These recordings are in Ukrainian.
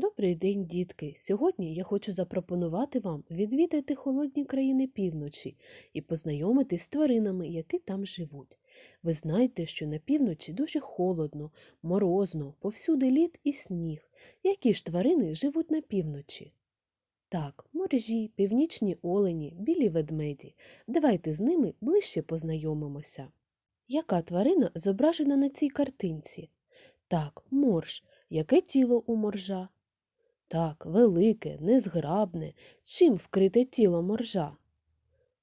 Добрий день, дітки! Сьогодні я хочу запропонувати вам відвідати холодні країни півночі і познайомитись з тваринами, які там живуть. Ви знаєте, що на півночі дуже холодно, морозно, повсюди лід і сніг. Які ж тварини живуть на півночі? Так, моржі, північні олені, білі ведмеді. Давайте з ними ближче познайомимося. Яка тварина зображена на цій картинці? Так, морж. Яке тіло у моржа? Так, велике, незграбне. Чим вкрите тіло моржа?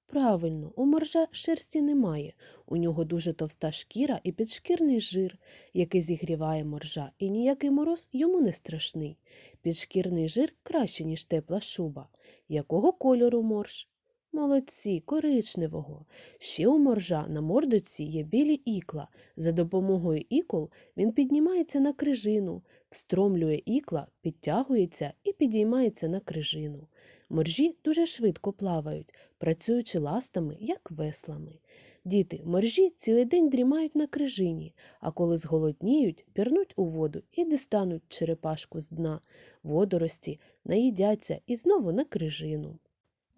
Правильно, у моржа шерсті немає. У нього дуже товста шкіра і підшкірний жир, який зігріває моржа, і ніякий мороз йому не страшний. Підшкірний жир краще, ніж тепла шуба. Якого кольору морж? Молодці, коричневого. Ще у моржа на мордоці є білі ікла. За допомогою ікол він піднімається на крижину, встромлює ікла, підтягується і підіймається на крижину. Моржі дуже швидко плавають, працюючи ластами, як веслами. Діти, моржі цілий день дрімають на крижині, а коли зголодніють, пірнуть у воду і дістануть черепашку з дна, водорості, наїдяться і знову на крижину.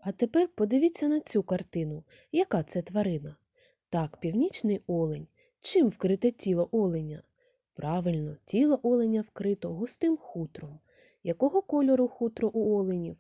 А тепер подивіться на цю картину. Яка це тварина? Так, північний олень. Чим вкрите тіло оленя? Правильно, тіло оленя вкрито густим хутром. Якого кольору хутро у оленів?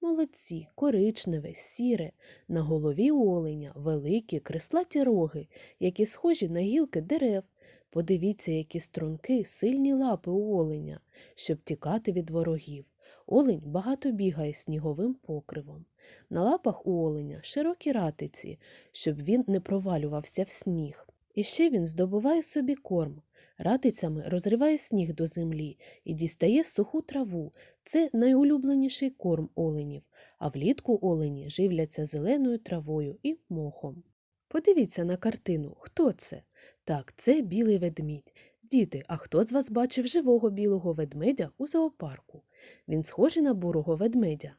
Молодці, коричневе, сіре. На голові у оленя великі креслаті роги, які схожі на гілки дерев. Подивіться, які струнки, сильні лапи у оленя, щоб тікати від ворогів. Олень багато бігає сніговим покривом. На лапах у оленя широкі ратиці, щоб він не провалювався в сніг. І ще він здобуває собі корм. Ратицями розриває сніг до землі і дістає суху траву. Це найулюбленіший корм оленів, а влітку олені живляться зеленою травою і мохом. Подивіться на картину, хто це? Так, це білий ведмідь. Діти, а хто з вас бачив живого білого ведмедя у зоопарку? Він схожий на бурого ведмедя?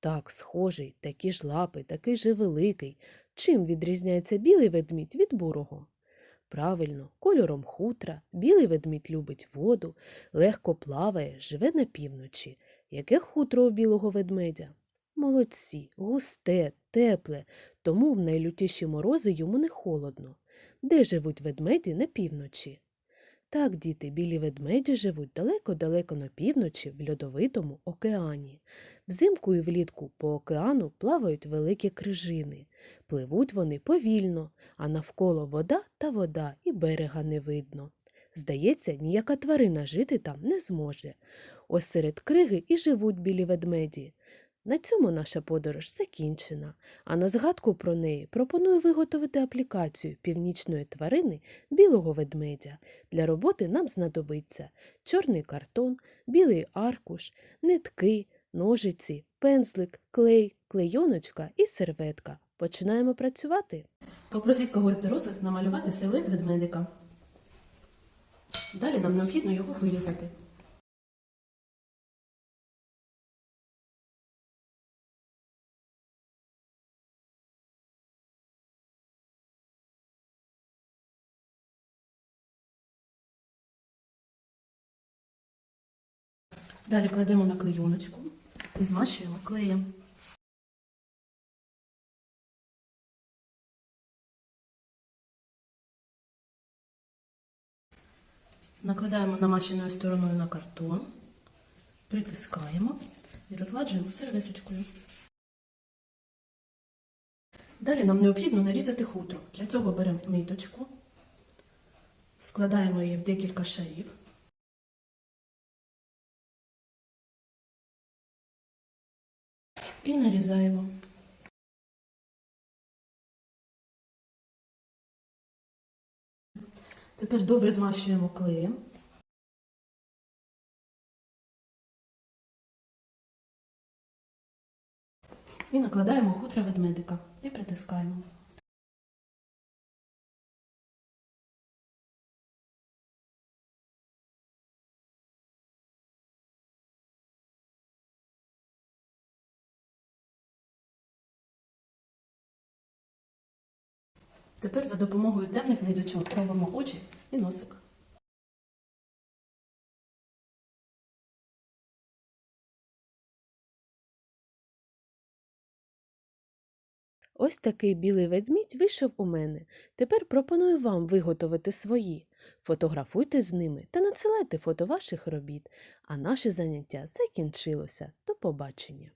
Так, схожий, такі ж лапи, такий же великий. Чим відрізняється білий ведмідь від бурого? Правильно, кольором хутра, білий ведмідь любить воду, легко плаває, живе на півночі. Яке хутро у білого ведмедя? Молодці, густе, тепле, тому в найлютіші морози йому не холодно. Де живуть ведмеді на півночі? Так, діти, білі ведмеді живуть далеко-далеко на півночі в льодовитому океані. Взимку і влітку по океану плавають великі крижини. Пливуть вони повільно, а навколо вода та вода і берега не видно. Здається, ніяка тварина жити там не зможе. Ось серед криги і живуть білі ведмеді. На цьому наша подорож закінчена, а на згадку про неї пропоную виготовити аплікацію північної тварини білого ведмедя. Для роботи нам знадобиться чорний картон, білий аркуш, нитки, ножиці, пензлик, клей, клейоночка і серветка. Починаємо працювати. Попросіть когось дорослих намалювати силует ведмедика. Далі нам необхідно його вирізати. Далі кладемо на клейоночку і змащуємо клеєм. Накладаємо намащеною стороною на картон, притискаємо і розгладжуємо серветочкою. Далі нам необхідно нарізати хутро. Для цього беремо ниточку, складаємо її в декілька шарів. І нарізаємо. Тепер добре змащуємо клеєм. І накладаємо хутро ведмедика і притискаємо. Тепер за допомогою темних ниточок робимо очі і носик. Ось такий білий ведмідь вийшов у мене. Тепер пропоную вам виготовити свої. Фотографуйте з ними та надсилайте фото ваших робіт. А наше заняття закінчилося. До побачення!